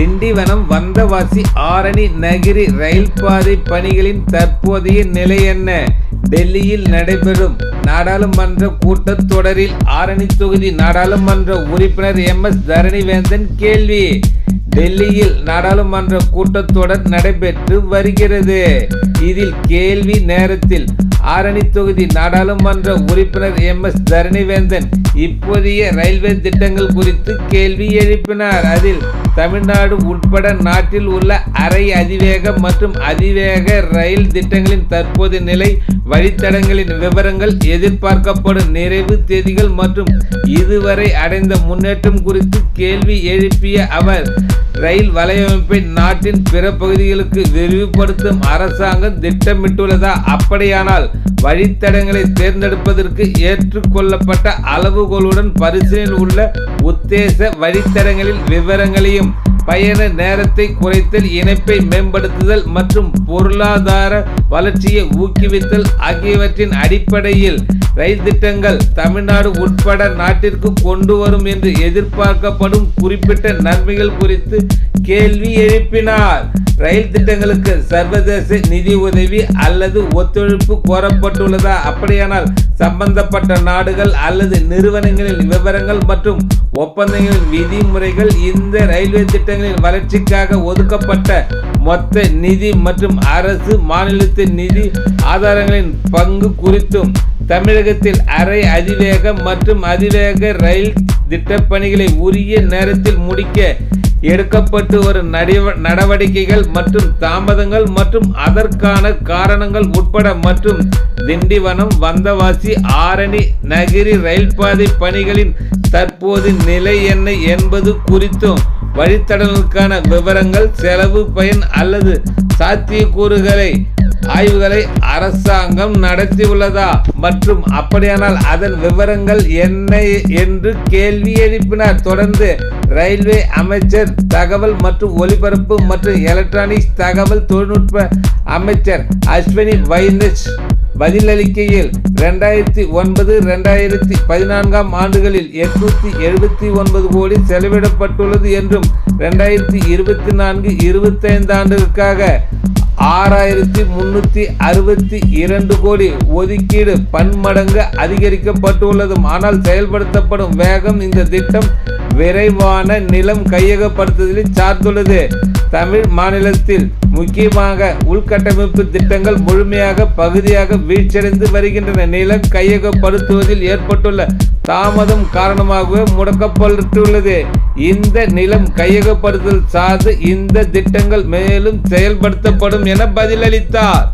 திண்டிவனம் வந்தவாசி ஆரணி நகிரி ரயில் பாதை பணிகளின் தற்போதைய நிலை என்ன? டெல்லியில் நடைபெறும் நாடாளுமன்ற கூட்டத்தொடரில் ஆரணி தொகுதி நாடாளுமன்ற உறுப்பினர் எம் எஸ் தரணிவேந்தன் கேள்வி. டெல்லியில் நாடாளுமன்ற கூட்டத்தொடர் நடைபெற்று வருகிறது. இதில் கேள்வி நேரத்தில் ஆரணி தொகுதி நாடாளுமன்ற உறுப்பினர் எம் எஸ் தரணிவேந்தன் இப்போதைய ரயில்வே திட்டங்கள் குறித்து கேள்வி எழுப்பினார். அதில் தமிழ்நாடு உட்பட நாட்டில் உள்ள அரை அதிவேக மற்றும் அதிவேக ரயில் திட்டங்களின் தற்போதைய நிலை வழித்தடங்களின் விவரங்கள் எதிர்பார்க்கப்படும் நிறைவு தேதிகள் மற்றும் இதுவரை அடைந்த முன்னேற்றம் குறித்து கேள்வி எழுப்பிய அவர் ரயில் வலையமைப்பை நாட்டின் பிற பகுதிகளுக்கு விரிவுபடுத்தும் அரசாங்கம் திட்டமிட்டுள்ளதா? அப்படியானால் வழித்தடங்களை தேர்ந்தெடுப்பதற்கு ஏற்றுக்கொள்ளப்பட்ட அளவுகளுடன் பரிசீலனையில் உள்ள உத்தேச வழித்தடங்களில் விவரங்களையும் பயண நேரத்தை குறைத்தல் இணைப்பை மேம்படுத்துதல் மற்றும் பொருளாதார வளர்ச்சியை ஊக்குவித்தல் ஆகியவற்றின் அடிப்படையில் ரயில் திட்டங்கள் தமிழ்நாடு உட்பட நாட்டிற்கு கொண்டு வரும் என்று எதிர்பார்க்கப்படும் குறிப்பிட்ட நன்மைகள் குறித்து கேள்வி எழுப்பினார். ரயில் திட்டங்களுக்கு சர்வதேச நிதி உதவி அல்லது ஒத்துழைப்பு கோரப்பட்டுள்ளதா? அப்படியானால் சம்பந்தப்பட்ட நாடுகள் அல்லது நிறுவனங்களின் விவரங்கள் மற்றும் ஒப்பந்தங்களின் விதிமுறைகள் இந்த ரயில்வே திட்டங்களின் வளர்ச்சிக்காக ஒதுக்கப்பட்ட மொத்த நிதி மற்றும் அரசு மாநிலத்தின் நிதி ஆதாரங்களின் பங்கு குறித்தும் தமிழகத்தில் அரை அதிவேக மற்றும் அதிவேக ரயில் திட்டப்பணிகளை உரிய நேரத்தில் முடிக்க எடுக்கப்பட்டு வரும் நடிவ- நடவடிக்கைகள் மற்றும் தாமதங்கள் மற்றும் அதற்கான காரணங்கள் உட்பட மற்றும் திண்டிவனம் வந்தவாசி ஆரணி நகிரி ரயில் பாதை பணிகளின் தற்போது நிலை என்ன என்பது குறித்தும் வழித்தடலுக்கான விவரங்கள் செலவு பயன் அல்லது சாத்தியக்கூறுகளை ஆய்வுகளை அரசாங்கம் நடத்தியுள்ளதா மற்றும் அப்படியானால் அதன் விவரங்கள் என்ன என்று கேள்வி எழுப்பினார். தொடர்ந்து ரயில்வே அமைச்சர் தகவல் மற்றும் ஒலிபரப்பு மற்றும் எலக்ட்ரானிக்ஸ் தகவல் தொழில்நுட்ப அமைச்சர் அஸ்வினி வைனஸ் பதிலளிக்கையில் ரெண்டாயிரத்தி ஒன்பது ரெண்டாயிரத்தி பதினான்காம் ஆண்டுகளில் எட்நூத்தி எழுபத்தி ஒன்பது கோடி செலவிடப்பட்டுள்ளது என்றும் ரெண்டாயிரத்தி இருபத்தி நான்கு இருபத்தைந்து ஆண்டுக்காக ஆறாயிரத்தி முன்னூற்றி அறுபத்தி இரண்டு கோடி ஒதுக்கீடு பன்மடங்கு அதிகரிக்கப்பட்டுள்ளதும் ஆனால் செயல்படுத்தப்படும் வேகம் இந்த திட்டம் விரைவான நிலம் கையகப்படுத்துதலில் சார்ந்துள்ளது. தமிழ் மாநிலத்தில் முக்கியமாக உள்கட்டமைப்பு திட்டங்கள் முழுமையாக பகுதியாக வீழ்ச்சியடைந்து வருகின்றன. நிலம் கையகப்படுத்துவதில் ஏற்பட்டுள்ள தாமதம் காரணமாகவே முடக்கப்பட்டுள்ளது. இந்த நிலம் கையகப்படுத்தல் சார்ந்து இந்த திட்டங்கள் மேலும் செயல்படுத்தப்படும் என பதிலளித்தார்.